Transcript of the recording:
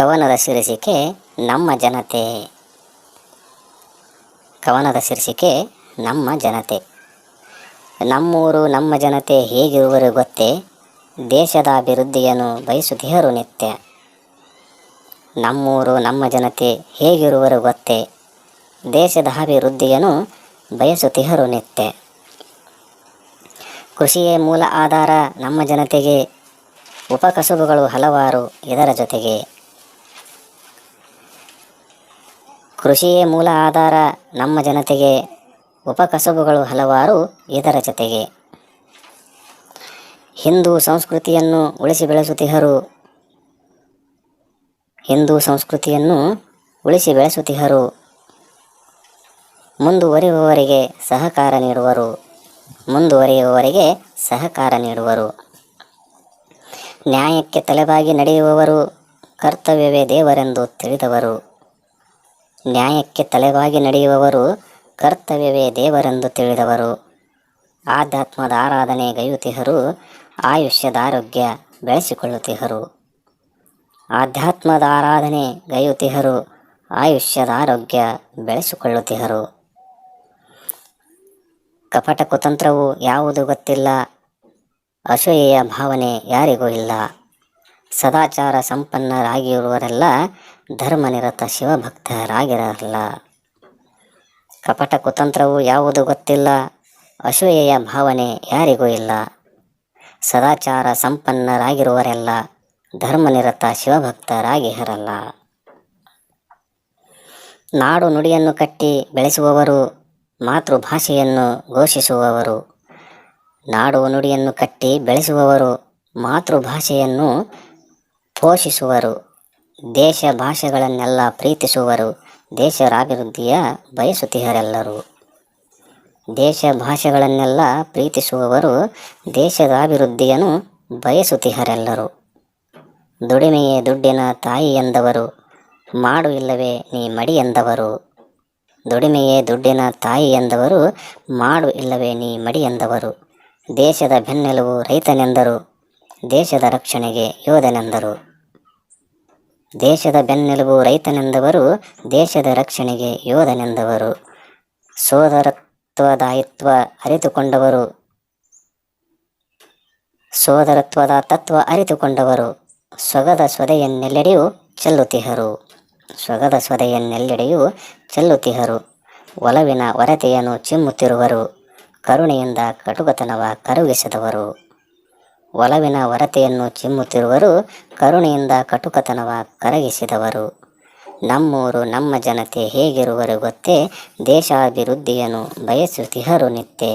ಕವನದ ಶೀರ್ಷಿಕೆ ನಮ್ಮ ಜನತೆ. ಕವನದ ಶೀರ್ಷಿಕೆ ನಮ್ಮ ಜನತೆ. ನಮ್ಮೂರು ನಮ್ಮ ಜನತೆ ಹೇಗಿರುವರು ಗೊತ್ತೇ? ದೇಶದ ಅಭಿವೃದ್ಧಿಯನ್ನು ಬಯಸುತ್ತಿಹರು ನಿತ್ಯ. ನಮ್ಮೂರು ನಮ್ಮ ಜನತೆ ಹೇಗಿರುವರು ಗೊತ್ತೇ? ದೇಶದ ಅಭಿವೃದ್ಧಿಯನ್ನು ಬಯಸುತ್ತಿಹರು ನಿತ್ಯ. ಕೃಷಿಯೇ ಮೂಲ ಆಧಾರ ನಮ್ಮ ಜನತೆಗೆ. ಉಪಕಸುಬುಗಳು ಹಲವಾರು ಇದರ ಜೊತೆಗೆ. ಕೃಷಿಯೇ ಮೂಲ ಆಧಾರ. ನಮ್ಮ ಜನತೆಗೆ ಉಪಕಸಬುಗಳು ಹಲವಾರು ಇದರ ಜೊತೆಗೆ. ಹಿಂದೂ ಸಂಸ್ಕೃತಿಯನ್ನು ಉಳಿಸಿ ಬೆಳೆಸುತ್ತಿಹರು ಹಿಂದೂ ಸಂಸ್ಕೃತಿಯನ್ನು ಉಳಿಸಿ ಬೆಳೆಸುತ್ತಿಹರು ಮುಂದುವರಿಯುವವರಿಗೆ ಸಹಕಾರ ನೀಡುವರು. ಮುಂದುವರಿಯುವವರಿಗೆ ಸಹಕಾರ ನೀಡುವರು. ನ್ಯಾಯಕ್ಕೆ ತಲೆಬಾಗಿ ನಡೆಯುವವರು, ಕರ್ತವ್ಯವೇ ದೇವರೆಂದು ತಿಳಿದವರು. ನ್ಯಾಯಕ್ಕೆ ತಲೆಬಾಗಿ ನಡೆಯುವವರು ಕರ್ತವ್ಯವೇ ದೇವರೆಂದು ತಿಳಿದವರು. ಆಧ್ಯಾತ್ಮದ ಆರಾಧನೆ ಗೈಯುತಿಹರು ಆಯುಷ್ಯದ ಆರೋಗ್ಯ ಬೆಳೆಸಿಕೊಳ್ಳುತ್ತಿಹರು. ಆಧ್ಯಾತ್ಮದ ಆರಾಧನೆ ಗೈಯುತಿಹರು ಆಯುಷ್ಯದ ಆರೋಗ್ಯ ಬೆಳೆಸಿಕೊಳ್ಳುತ್ತಿಹರು. ಕಪಟ ಕುತಂತ್ರವು ಯಾವುದು ಗೊತ್ತಿಲ್ಲ, ಅಸೂಯೆಯ ಭಾವನೆ ಯಾರಿಗೂ ಇಲ್ಲ. ಸದಾಚಾರ ಸಂಪನ್ನರಾಗಿರುವರೆಲ್ಲ ಧರ್ಮನಿರತ ಶಿವಭಕ್ತರಾಗಿರಲ್ಲ. ಕಪಟ ಕುತಂತ್ರವು ಯಾವುದು ಗೊತ್ತಿಲ್ಲ, ಅಸೂಯೆಯ ಭಾವನೆ ಯಾರಿಗೂ ಇಲ್ಲ. ಸದಾಚಾರ ಸಂಪನ್ನರಾಗಿರುವರೆಲ್ಲ ಧರ್ಮನಿರತ ಶಿವಭಕ್ತರಾಗಿರಲ್ಲ. ನಾಡು ನುಡಿಯನ್ನು ಕಟ್ಟಿ ಬೆಳೆಸುವವರು, ಮಾತೃಭಾಷೆಯನ್ನು ಘೋಷಿಸುವವರು. ನಾಡು ನುಡಿಯನ್ನು ಕಟ್ಟಿ ಬೆಳೆಸುವವರು, ಮಾತೃಭಾಷೆಯನ್ನು ಪೋಷಿಸುವರು. ದೇಶ ಭಾಷೆಗಳನ್ನೆಲ್ಲ ಪ್ರೀತಿಸುವರು. ದೇಶದ ಅಭಿವೃದ್ಧಿಯ ಬಯಸುತ್ತಿಹರೆಲ್ಲರೂ. ದೇಶ ಭಾಷೆಗಳನ್ನೆಲ್ಲ ಪ್ರೀತಿಸುವವರು ದೇಶದ ಅಭಿವೃದ್ಧಿಯನ್ನು ಬಯಸುತ್ತಿಹರೆಲ್ಲರೂ. ದುಡಿಮೆಯೇ ದುಡ್ಡಿನ ತಾಯಿ ಎಂದವರು, ಮಾಡು ಇಲ್ಲವೇ ನೀ ಮಡಿ ಎಂದವರು. ದುಡಿಮೆಯೇ ದುಡ್ಡಿನ ತಾಯಿ ಎಂದವರು, ಮಾಡು ಇಲ್ಲವೇ ನೀ ಮಡಿ ಎಂದವರು. ದೇಶದ ಬೆನ್ನೆಲುಬು ರೈತನೆಂದರು, ದೇಶದ ರಕ್ಷಣೆಗೆ ಯೋಧನೆಂದರು. ದೇಶದ ಬೆನ್ನೆಲುಬು ರೈತನೆಂದವರು, ದೇಶದ ರಕ್ಷಣೆಗೆ ಯೋಧನೆಂದವರು, ಸೋದರತ್ವದಾಯಿತ್ವ ಅರಿತುಕೊಂಡವರು, ಸೋದರತ್ವದ ತತ್ವ ಅರಿತುಕೊಂಡವರು ಸೊಗದ ಸ್ವದೆಯನ್ನೆಲ್ಲೆಡೆಯೂ ಚೆಲ್ಲುತ್ತಿಹರು. ಸೊಗದ ಸ್ವದೆಯನ್ನೆಲ್ಲೆಡೆಯೂ ಚೆಲ್ಲುತ್ತಿಹರು. ಒಲವಿನ ಹೊರತೆಯನ್ನು ಚಿಮ್ಮುತ್ತಿರುವರು. ಕರುಣೆಯಿಂದ ಕಟುಕತನವ ಕರುಗಿಸದವರು. ಒಲವಿನ ಹೊರತೆಯನ್ನು ಚಿಮ್ಮುತ್ತಿರುವರು ಕರುಣೆಯಿಂದ ಕಟುಕತನವ ಕರಗಿಸಿದವರು. ನಮ್ಮೂರು ನಮ್ಮ ಜನತೆ ಹೇಗಿರುವರು ಗೊತ್ತೇ ದೇಶಾಭಿವೃದ್ಧಿಯನ್ನು ಬಯಸುತ್ತಿಹರು ನಿತ್ಯ